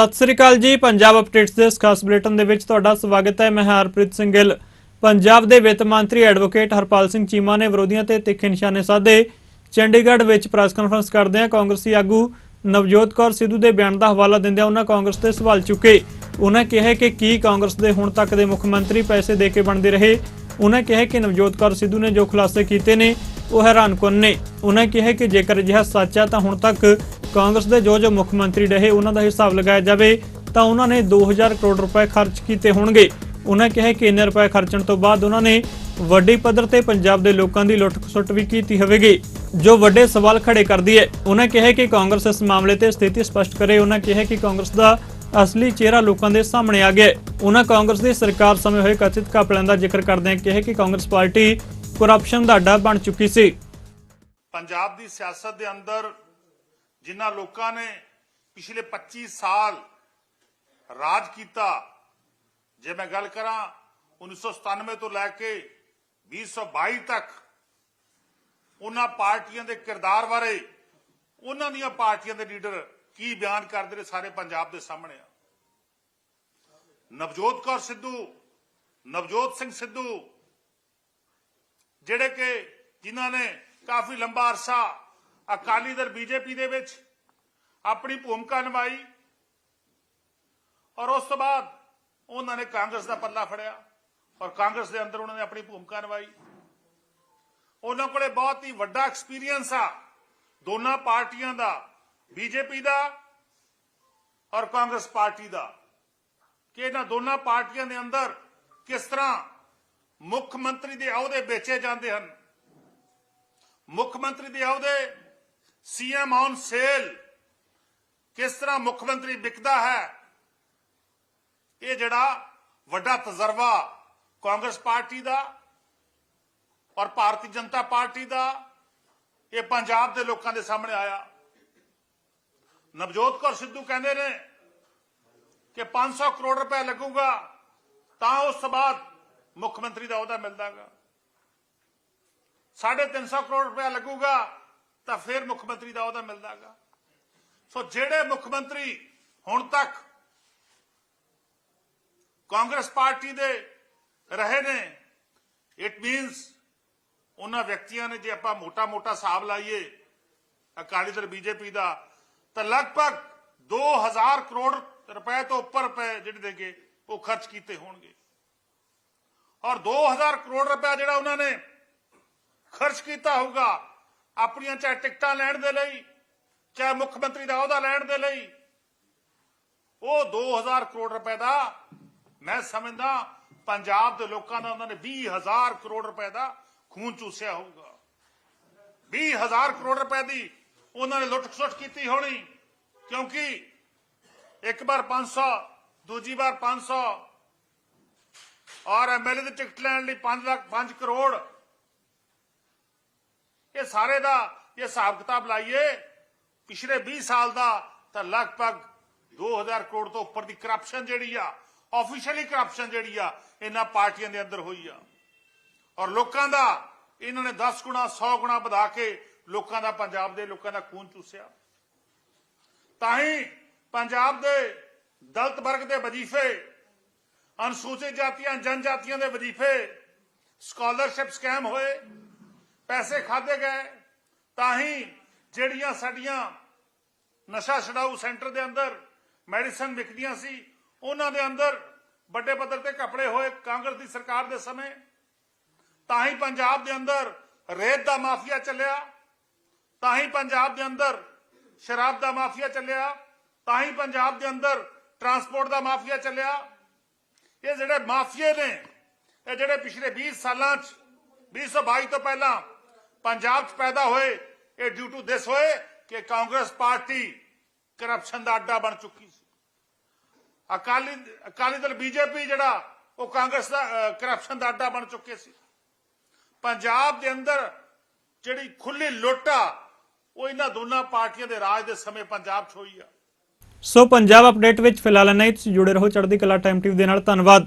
ਸਤਿ ਸ੍ਰੀ ਅਕਾਲ ਜੀ, ਪੰਜਾਬ ਅਪਡੇਟਸ ਦੇ ਇਸ ਖਾਸ ਬੁਲੇਟਿਨ ਦੇ ਵਿੱਚ ਤੁਹਾਡਾ ਸਵਾਗਤ ਹੈ। ਮੈਂ ਹਰਪ੍ਰੀਤ ਸਿੰਘ ਗਿੱਲ। ਪੰਜਾਬ ਦੇ ਵਿੱਤ ਮੰਤਰੀ ਐਡਵੋਕੇਟ ਹਰਪਾਲ ਸਿੰਘ ਚੀਮਾ ਨੇ ਵਿਰੋਧੀਆਂ ਤੇ ਤਿੱਖੇ ਨਿਸ਼ਾਨੇ ਸਾਧੇ। ਚੰਡੀਗੜ੍ਹ ਵਿੱਚ ਪ੍ਰੈਸ ਕਾਨਫਰੰਸ ਕਰਦਿਆਂ ਕਾਂਗਰਸੀ ਆਗੂ ਨਵਜੋਤ ਕੌਰ ਸਿੱਧੂ ਦੇ ਬਿਆਨ ਦਾ ਹਵਾਲਾ ਦਿੰਦਿਆਂ ਉਹਨਾਂ ਕਾਂਗਰਸ ਤੇ ਸਵਾਲ ਚੁੱਕੇ। ਉਹਨਾਂ ਕਿਹਾ ਕਿ ਕੀ ਕਾਂਗਰਸ ਦੇ ਹੁਣ ਤੱਕ ਦੇ ਮੁੱਖ ਮੰਤਰੀ ਪੈਸੇ ਦੇ ਕੇ ਬਣਦੇ ਰਹੇ? ਉਹਨਾਂ ਕਿਹਾ ਕਿ ਨਵਜੋਤ ਕੌਰ ਸਿੱਧੂ ਨੇ ਜੋ ਖੁਲਾਸੇ ਕੀਤੇ ਨੇ, ਉਹ ਹੈਰਾਨਕੁਨ ਨੇ? ਉਹਨਾਂ ਕਿਹਾ ਕਿ ਜੇਕਰ ਅਜਿਹਾ ਸੱਚ ਹੈ ਤਾਂ ਹੁਣ ਤੱਕ ਕਾਂਗਰਸ ਦੇ ਜੋ ਜੋ ਮੁੱਖ ਮੰਤਰੀ ਰਹੇ ਉਹਨਾਂ ਦਾ ਹਿਸਾਬ ਲਗਾਇਆ ਜਾਵੇ, ਤਾਂ ਉਹਨਾਂ ਨੇ 2000 ਕਰੋੜ ਰੁਪਏ ਖਰਚ ਕੀਤੇ ਹੋਣਗੇ। ਉਹਨਾਂ ਕਿਹਾ ਕਿ ਇੰਨੇ ਰੁਪਏ ਖਰਚਣ ਤੋਂ ਬਾਅਦ ਉਹਨਾਂ ਨੇ ਵੱਡੀ ਪੱਧਰ ਤੇ ਪੰਜਾਬ ਦੇ ਲੋਕਾਂ ਦੀ ਲੁੱਟ-ਖਸੁੱਟ ਵੀ ਕੀਤੀ ਹੋਵੇਗੀ। ਜੋ ਵੱਡੇ ਸਵਾਲ ਖੜੇ ਕਰਦੀ ਹੈ ਉਹਨਾਂ ਕਿਹਾ ਕਿ ਕਾਂਗਰਸ ਇਸ ਮਾਮਲੇ ਤੇ ਸਥਿਤੀ ਸਪਸ਼ਟ ਕਰੇ ਉਹਨਾਂ ਕਿਹਾ ਕਿ ਕਾਂਗਰਸ ਦਾ ਅਸਲੀ ਚਿਹਰਾ ਲੋਕਾਂ ਦੇ ਸਾਹਮਣੇ ਆ ਗਿਆ ਉਹਨਾਂ ਕਾਂਗਰਸ ਦੀ ਸਰਕਾਰ ਸਮੇਂ ਹੋਏ ਕਥਿਤ ਘਪਲਿਆਂ ਦਾ ਜ਼ਿਕਰ ਕਰਦਿਆਂ ਕਿਹਾ ਕਿ ਕਾਂਗਰਸ ਪਾਰਟੀ ਕਰਪਸ਼ਨ ਦਾ ਅੱਡਾ ਬਣ ਚੁੱਕੀ ਸੀ। ਪੰਜਾਬ ਦੀ ਸਿਆਸਤ ਦੇ ਅੰਦਰ ਜਿਨ੍ਹਾਂ ਲੋਕਾਂ ਨੇ ਪਿਛਲੇ 25 ਸਾਲ ਰਾਜ ਕੀਤਾ, ਜੇ ਮੈਂ ਗੱਲ ਕਰਾਂ 1997 ਤੋਂ ਲੈ ਕੇ 2022 ਤੱਕ, ਉਹਨਾਂ ਪਾਰਟੀਆਂ ਦੇ ਕਿਰਦਾਰ ਬਾਰੇ, ਉਹਨਾਂ ਦੀਆਂ ਪਾਰਟੀਆਂ ਦੇ ਲੀਡਰ ਕੀ ਬਿਆਨ ਕਰਦੇ ਨੇ ਸਾਰੇ ਪੰਜਾਬ ਦੇ ਸਾਹਮਣੇ ਆ? ਨਵਜੋਤ ਕੌਰ ਸਿੱਧੂ, ਨਵਜੋਤ ਸਿੰਘ ਸਿੱਧੂ, ਜਿਹੜੇ ਕਿ ਜਿਨ੍ਹਾਂ ਨੇ ਕਾਫੀ ਲੰਬਾ ਅਰਸਾ ਅਕਾਲੀ ਦਲ ਬੀਜੇਪੀ ਦੇ ਵਿੱਚ ਆਪਣੀ ਭੂਮਿਕਾ ਨਿਭਾਈ ਔਰ ਉਸ ਤੋਂ ਬਾਅਦ ਉਹਨਾਂ ਨੇ ਕਾਂਗਰਸ ਦਾ ਪੱਲਾ ਫੜਿਆ ਔਰ ਕਾਂਗਰਸ ਦੇ ਅੰਦਰ ਉਹਨਾਂ ਨੇ ਆਪਣੀ ਭੂਮਿਕਾ ਨਿਭਾਈ। ਉਹਨਾਂ ਕੋਲੇ ਬਹੁਤ ਹੀ ਵੱਡਾ ਐਕਸਪੀਰੀਅੰਸ ਆ ਦੋਨਾਂ ਪਾਰਟੀਆਂ ਦਾ ਬੀਜੇਪੀ ਦਾ ਔਰ ਕਾਂਗਰਸ ਪਾਰਟੀ ਦਾ ਕਿ ਇਹਨਾਂ ਦੋਨਾਂ ਪਾਰਟੀਆਂ ਦੇ ਅੰਦਰ ਕਿਸ ਤਰ੍ਹਾਂ ਮੁੱਖ ਮੰਤਰੀ ਦੇ ਅਹੁਦੇ ਵੇਚੇ ਜਾਂਦੇ ਹਨ? ਮੁੱਖ ਮੰਤਰੀ ਦੇ ਅਹੁਦੇ ਸੀਐਮ ਔਨ ਸੇਲ ਕਿਸ ਤਰ੍ਹਾਂ ਮੁੱਖ ਮੰਤਰੀ ਵਿਕਦਾ ਹੈ? ਇਹ ਜਿਹੜਾ ਵੱਡਾ ਤਜਰਬਾ ਕਾਂਗਰਸ ਪਾਰਟੀ ਦਾ ਔਰ ਭਾਰਤੀ ਜਨਤਾ ਪਾਰਟੀ ਦਾ ਇਹ ਪੰਜਾਬ ਦੇ ਲੋਕਾਂ ਦੇ ਸਾਹਮਣੇ ਆਇਆ। ਨਵਜੋਤ ਕੌਰ ਸਿੱਧੂ ਕਹਿੰਦੇ ਨੇ ਕਿ 500 ਕਰੋੜ ਰੁਪਏ ਲੱਗੂਗਾ, ਤਾਂ ਉਸ ਤੋਂ ਬਾਅਦ ਮੁੱਖ ਮੰਤਰੀ ਦਾ ਅਹੁਦਾ ਮਿਲਦਾਗਾ। 350 ਕਰੋੜ ਰੁਪਏ ਲੱਗੂਗਾ, ਤਾਂ ਫਿਰ ਮੁੱਖ ਮੰਤਰੀ ਦਾ ਅਹੁਦਾ ਮਿਲਦਾਗਾ। ਸੋ ਜਿਹੜੇ ਮੁੱਖ ਮੰਤਰੀ ਹੁਣ ਤੱਕ ਕਾਂਗਰਸ ਪਾਰਟੀ ਦੇ ਰਹੇ ਨੇ ਇਟ ਮੀਨਸ ਉਹਨਾਂ ਵਿਅਕਤੀਆਂ ਨੇ ਜੇ ਆਪਾਂ ਮੋਟਾ-ਮੋਟਾ ਹਿਸਾਬ ਲਾਈਏ, ਅਕਾਲੀ ਦਲ, ਬੀਜੇਪੀ ਦਾ ਤਾਂ ਲਗਭਗ 2000 ਕਰੋੜ ਰੁਪਏ ਤੋਂ ਉੱਪਰ ਰੁਪਏ ਜਿਹੜੇ ਦੇਗੇ, ਉਹ ਖਰਚ ਕੀਤੇ ਹੋਣਗੇ। ਔਰ 2000 ਕਰੋੜ ਰੁਪਏ ਜਿਹੜਾ ਉਹਨਾਂ ਨੇ ਖਰਚ ਕੀਤਾ ਹੋਊਗਾ, ਆਪਣੀਆਂ ਚਾਹੇ ਟਿਕਟਾਂ ਲੈਣ ਦੇ ਲਈ, ਚਾਹੇ ਮੁੱਖ ਮੰਤਰੀ ਦਾ ਅਹੁਦਾ ਲੈਣ ਦੇ ਲਈ, ਉਹ 2000 ਕਰੋੜ ਰੁਪਏ ਦਾ, ਮੈਂ ਸਮਝਦਾ ਪੰਜਾਬ ਦੇ ਲੋਕਾਂ ਦਾ ਉਹਨਾਂ ਨੇ 20000 ਕਰੋੜ ਰੁਪਏ ਦਾ ਖੂਨ ਚੂਸਿਆ ਹੋਊਗਾ। 20000 ਕਰੋੜ ਰੁਪਏ ਦੀ ਉਹਨਾਂ ਨੇ ਲੁੱਟ-ਖਸੁੱਟ ਕੀਤੀ ਹੋਣੀ। ਕਿਉਂਕਿ ਇੱਕ ਵਾਰ 500 ਦੂਜੀ ਵਾਰ 500 ਔਰ ਐਮਐਲਏ ਦੀ ਟਿਕਟ ਲੈਣ ਲਈ 5 ਲੱਖ 5 ਕਰੋੜ। ਇਹ ਸਾਰੇ ਦਾ ਇਹ ਹਿਸਾਬ ਕਿਤਾਬ ਲਾਈਏ, ਪਿਛਲੇ 20 ਸਾਲ ਦਾ ਤਾਂ ਲਗਭਗ 2000 ਕਰੋੜ ਤੋਂ ਉੱਪਰ ਦੀ ਕਰਪਸ਼ਨ ਜਿਹੜੀ ਆ ਆਫੀਸ਼ੀਅਲੀ ਕਰਪਸ਼ਨ ਜਿਹੜੀ ਆ, ਇਹਨਾਂ ਪਾਰਟੀਆਂ ਦੇ ਅੰਦਰ ਹੋਈ ਆ। ਔਰ ਲੋਕਾਂ ਦਾ ਇਹਨਾਂ ਨੇ 10 ਗੁਣਾ 100 ਗੁਣਾ ਵਧਾ ਕੇ ਲੋਕਾਂ ਦਾ ਪੰਜਾਬ ਦੇ ਲੋਕਾਂ ਦਾ ਖੂਨ ਚੂਸਿਆ। ਤਾਂ ਹੀ ਪੰਜਾਬ ਦੇ ਦਲਤ ਵਰਗ ਦੇ ਵਜ਼ੀਫੇ, ਅਨੁਸੂਚਿਤ ਜਾਤੀਆਂ, ਜਨਜਾਤੀਆਂ ਦੇ ਵਜ਼ੀਫੇ ਸਕਾਲਰਸ਼ਿਪ ਸਕੈਮ ਹੋਏ, ਪੈਸੇ ਖਾਦੇ ਗਏ, ਤਾਂ ਹੀ ਜਿਹੜੀਆਂ ਸਾਡੀਆਂ ਨਸ਼ਾ ਛਡਾਊ ਸੈਂਟਰ ਦੇ ਅੰਦਰ ਮੈਡੀਸਨ ਵਿਕਦੀਆਂ ਸੀ, ਉਹਨਾਂ ਦੇ ਅੰਦਰ ਵੱਡੇ ਪੱਧਰ ਤੇ ਕਪੜੇ ਹੋਏ ਕਾਂਗਰਸ ਦੀ ਸਰਕਾਰ ਦੇ ਸਮੇਂ, ਤਾਂ ਹੀ ਪੰਜਾਬ ਦੇ ਅੰਦਰ ਰੇਤ ਦਾ ਮਾਫੀਆ ਚੱਲਿਆ। ਤਾਂ ਹੀ ਪੰਜਾਬ ਦੇ ਅੰਦਰ ਸ਼ਰਾਬ ਦਾ ਮਾਫੀਆ ਚੱਲਿਆ ਤਾਂ ਹੀ ਪੰਜਾਬ ਦੇ ਅੰਦਰ ਟਰਾਂਸਪੋਰਟ ਦਾ ਮਾਫੀਆ ਚੱਲਿਆ ਇਹ ਜਿਹੜੇ ਮਾਫੀਏ ਨੇ ਇਹ ਜਿਹੜੇ ਪਿਛਲੇ 20 ਸਾਲਾਂ ਚ 2022 ਤੋਂ ਪਹਿਲਾਂ ਪੰਜਾਬ ਚ ਪੈਦਾ ਹੋਏ ਇਹ ਡਿਊ ਟੂ ਦਿਸ ਹੋਏ ਕਿ ਕਾਂਗਰਸ ਪਾਰਟੀ ਕਰਪਸ਼ਨ ਦਾ ਅੱਡਾ ਬਣ ਚੁੱਕੀ ਸੀ ਅਕਾਲੀ ਅਕਾਲੀ ਦਲ ਬੀਜੇਪੀ ਜਿਹੜਾ ਉਹ ਕਾਂਗਰਸ ਦਾ ਕਰਪਸ਼ਨ ਦਾ ਅੱਡਾ ਬਣ ਚੁੱਕੇ ਸੀ ਪੰਜਾਬ ਦੇ ਅੰਦਰ ਜਿਹੜੀ ਖੁੱਲੀ ਲੁੱਟ ਆ ਉਹ ਇਹਨਾਂ ਦੋਨਾਂ ਪਾਰਟੀਆਂ ਦੇ ਰਾਜ ਦੇ ਸਮੇਂ ਪੰਜਾਬ 'ਚ ਹੋਈ ਆ। ਸੋ ਪੰਜਾਬ ਅਪਡੇਟ ਵਿੱਚ ਫਿਲਹਾਲ ਨਹੀਂ ਤੁਸੀਂ ਜੁੜੇ ਰਹੋ ਚੜ੍ਹਦੀ ਕਲਾ ਟਾਈਮ ਟੀਵੀ ਦੇ ਨਾਲ। ਧੰਨਵਾਦ।